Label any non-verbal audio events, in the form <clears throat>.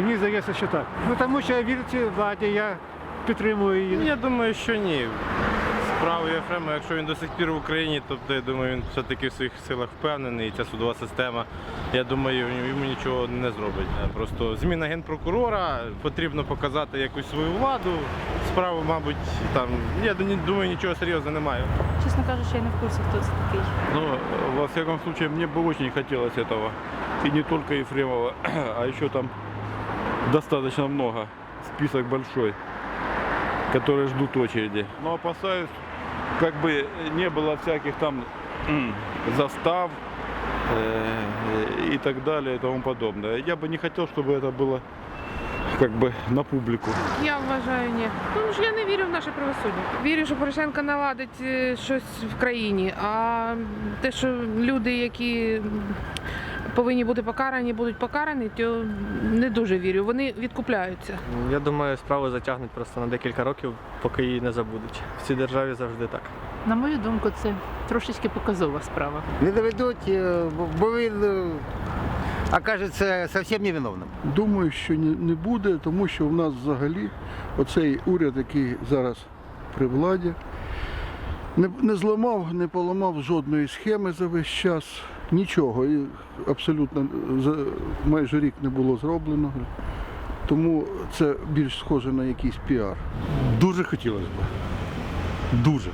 Мені здається, що так. Ну тому що я вірю цій владі, я підтримую її. Я думаю, що ні. Справу Єфрема, якщо він до сих пір в Україні, тобто я думаю, він все-таки в своїх силах впевнений, і ця судова система, я думаю, йому нічого не зробить. Просто зміна генпрокурора, потрібно показати якусь свою владу. Справу, мабуть, там, я думаю, нічого серйозного немає. Чесно кажучи, я не в курсі, хто це такий. Ну, во всяком случае, мне бы очень хотелось этого. И не только Ефремова, <clears throat> а еще там достаточно много. Список большой, которые ждут очереди. Но опасаюсь, как бы не было всяких там м, застав э, и так далее и тому подобное. Я бы не хотел, чтобы это было как бы на публику. Я вважаю, ні. Тому що я не вірю в наше правосуддя. Вірю, що Порошенко наладить е, щось в країні. А те, що люди, які повинні бути покарані, будуть покарані, то не дуже вірю. Вони відкупляються. Я думаю, справу затягнуть просто на декілька років, поки її не забудуть. В цій державі завжди так. На мою думку, це трошечки показова справа. Не доведуть, е, бо- бо він е, окажеться зовсім невиновним. Думаю, що не буде, тому що в нас взагалі оцей уряд, який зараз при владі, не, не зламав, не поламав жодної схеми за весь час, нічого. І абсолютно за майже рік не було зроблено. Тому це більш схоже на якийсь піар. Дуже хотілося б. Дуже.